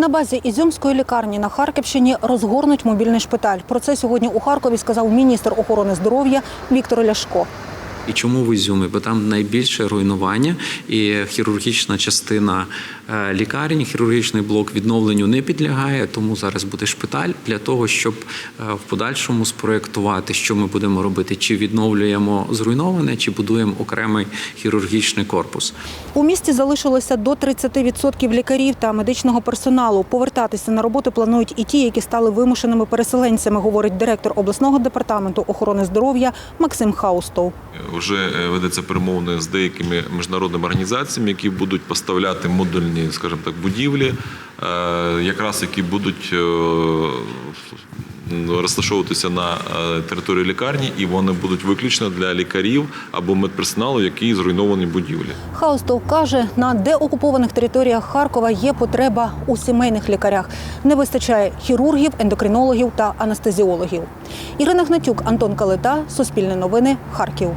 На базі Ізюмської лікарні на Харківщині розгорнуть мобільний шпиталь. Про це сьогодні у Харкові сказав міністр охорони здоров'я Віктор Ляшко. І чому в Ізюмі? Бо там найбільше руйнування і хірургічна частина е, лікарні, хірургічний блок відновленню не підлягає. Тому зараз буде шпиталь для того, щоб е, в подальшому спроектувати, що ми будемо робити, чи відновлюємо зруйноване, чи будуємо окремий хірургічний корпус. У місті залишилося до 30% лікарів та медичного персоналу. Повертатися на роботу планують і ті, які стали вимушеними переселенцями, говорить директор обласного департаменту охорони здоров'я Максим Хаустов. Вже е, ведеться перемовини з деякими міжнародними організаціями, які будуть поставляти модульні, скажімо так, будівлі, е, якраз які будуть е, розташовуватися на території лікарні, і вони будуть виключно для лікарів або медперсоналу, які зруйновані будівлі. Хаустов каже, на деокупованих територіях Харкова є потреба у сімейних лікарях. Не вистачає хірургів, ендокринологів та анестезіологів. Ірина Гнатюк, Антон Калита, Суспільне новини, Харків.